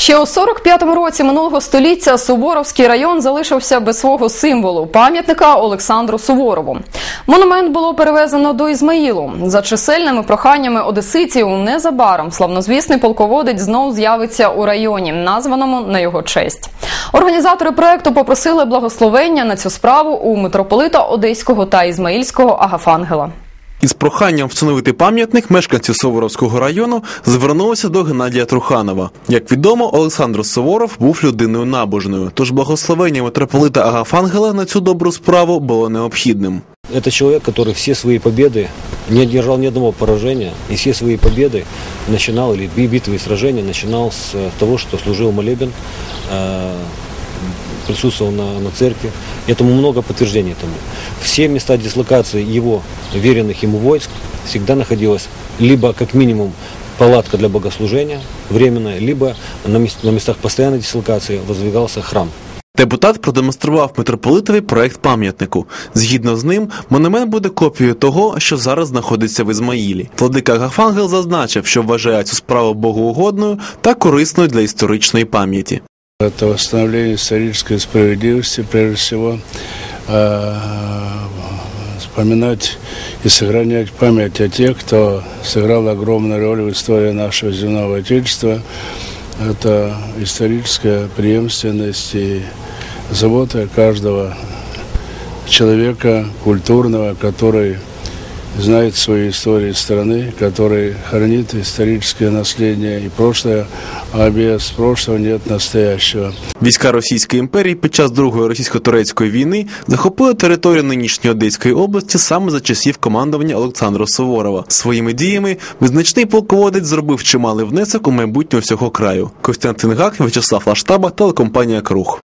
Ще у 45-му році минулого століття Суворовський район залишився без свого символу пам'ятника Олександру Суворову. Монумент було перевезено до Ізмаїлу. За чисельними проханнями одеситів незабаром славнозвісний полководець знов з'явиться у районі, названому на його честь. Організатори проекту попросили благословення на цю справу у митрополита Одеського та Ізмаїльського Агафангела. Із проханням встановити пам'ятник мешканці Суворовського району звернулися до Геннадія Труханова. Як відомо, Олександр Суворов був людиною набожною, тож благословення митрополита Агафангела на цю добру справу було необхідним. Это человек, который все свои победы, не одержал ни одного поражения, и все свои победы начинал, или би- битвы и сражения начинал с э, того, что служил молебен, э, присутствовал на, на церкви. Этому много подтверждений тому. Все места дислокации его веренных ему войск всегда находилась либо как минимум палатка для богослужения временная, либо на, мес- на местах постоянной дислокации воздвигался храм. Депутат продемонстрував митрополитові проект пам'ятнику. Згідно з ним, монумент буде копією того, що зараз знаходиться в Ізмаїлі. Владика Агафангел зазначив, що вважає цю справу богоугодною та корисною для історичної пам'яті. Это восстановление исторической справедливости, прежде всего, э, вспоминать и сохранять память о тех, кто сыграл огромную роль в истории нашего земного Отечества. Это историческая преемственность и забота каждого человека культурного, который знает свои истории страны, который хранит историческое наследие и прошлое, а без прошлого нет настоящего. Війська Російської імперії під час Другої російсько-турецької війни захопили територію нинішньої Одеської області саме за часів командування Олександра Суворова. Своїми діями визначний полководець зробив чималий внесок у майбутнє всього краю. Костянтин Гак, В'ячеслав Лаштаба, телекомпанія Круг.